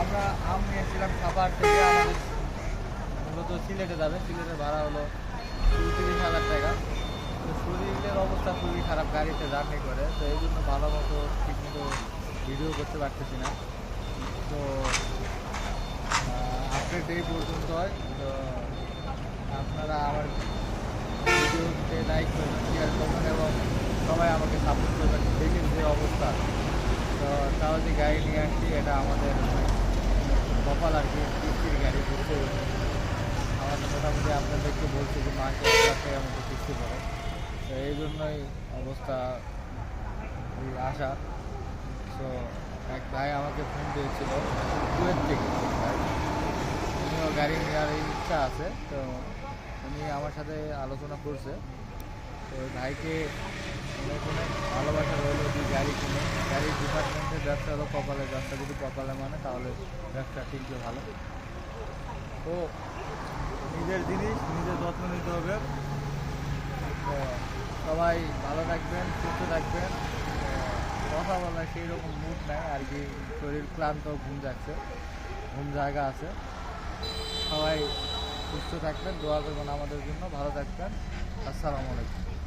আমরা আম নিয়েছিলাম খাবার থেকে আমাদের মূলত সিলেটে যাবে সিলেটের ভাড়া হলো তিরিশ হাজার টাকা তো শরীরের অবস্থা খুবই খারাপ গাড়িতে জার্নি করে তো এই জন্য ভালো মতো ঠিকমতো ভিডিও করতে পারতেছি না তো আপডেট এই পর্যন্ত হয় তো আপনারা আমার ভিডিওতে লাইক করবেন শেয়ার করবেন এবং সবাই আমাকে সাপোর্ট করবেন। যে গাড়ি নিয়ে আসছি, এটা আমাদের কপাল আর কি, কিস্তির গাড়ি ঘুরতে আমার মোটামুটি আপনাদেরকে বলছি যে মাসে এক কিস্তি পড়ে। তো এই জন্যই অবস্থা আশা। তো এক ভাই আমাকে ফোন দিয়েছিল কুয়েত থেকে উনিও গাড়ি নেওয়ার ইচ্ছা আছে, তো উনি আমার সাথে আলোচনা করছে। তো ভাইকে মনে কোনো ভালোবাসা গাড়ি কিনে, গাড়ির ডিপার্টমেন্টের ব্যবসা হলো কপালের ব্যবসা। যদি কপালে মানে তাহলে ব্যবসা ঠিকই ভালো। তো নিজের জিনিস, নিজের যত্ন নিতে হবে। সবাই ভালো থাকবেন, সুস্থ থাকবেন। কথা বলার সেই রকম মুড নাই, আর কি শরীর ক্লান্ত, ঘুম যাচ্ছে। ঘুম জায়গা আছে। সবাই সুস্থ থাকবেন, দোয়া করবেন আমাদের জন্য। ভালো থাকবেন। আসসালামু আলাইকুম।